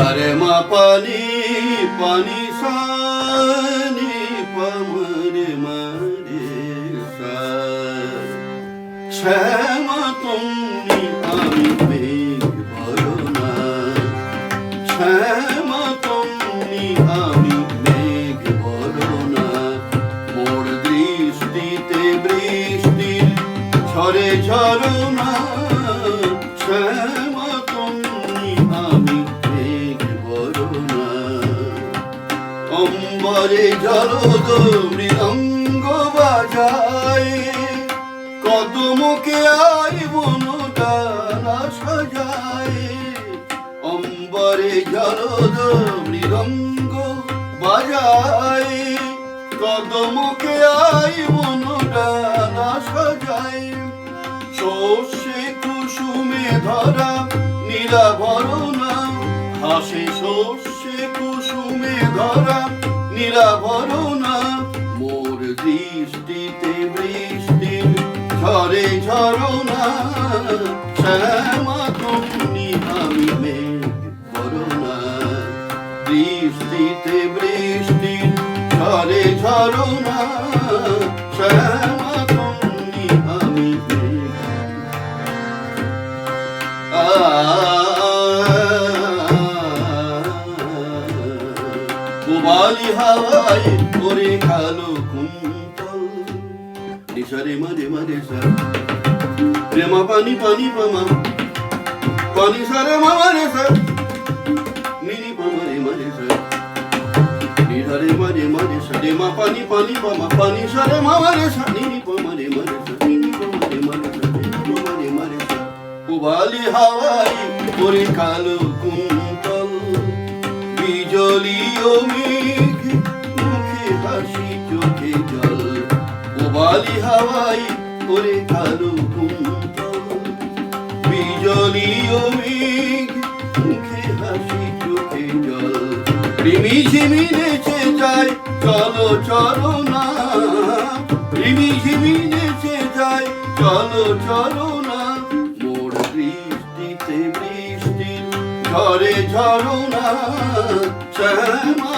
সারে মা পানি পানি সানি, পমরে মারে শ্যামা তুমি আমি মেঘ ভরনা শ্যামা তুমি আমি মেঘ ভরনা মোর দৃষ্টিতে বৃষ্টির ঝরে ঝরনা শ্যামা অম্বরে জলদ মৃদঙ্গ বাজায়। কদমকে আয় বনডালা সাজায়। অম্বরে জলদ মৃদঙ্গ বাজায়। কদমকে আয় বনডালা সাজায়। শস্যে কুসুমে ধরা নিরাভরণা হাসে শস্যে কুসুমে ধরা নিরাভরণা মোর দৃষ্টিতে বৃষ্টির ঝরে ঝরনা শ্যামা, তুমি আমি মেঘ দৃষ্টিতে বৃষ্টির ঝরে ঝরনা শ্যামা কুবালি হাওয়ায় করে খালো কুন্তল নিশারে মারে মারে সা প্রেমা পানি পানি পামা পানি সারে মারে সা মিনি পামারে মারে সা নিধারে মারে মারে সা রে মা পানি পানি পামা পানি সারে মারে সা নিনি পামারে মারে সা নিনি পামারে মারে সা নিনি পামারে মারে সা কুবালি হাওয়ায় করে কালো বিজলি ও মেঘ, মুখে হাসি চোখে জল। কুবালি হাওয়ায় করে কালো কুন্তল। বিজলি মেঘ, মুখে হাসি চোখে জল। রিমি ঝিমি নেচে যায়, চলো চলো না। রিমি ঝিমি নেচে যায়, চলো চলো ঝরে ঝরুনা শ্যামা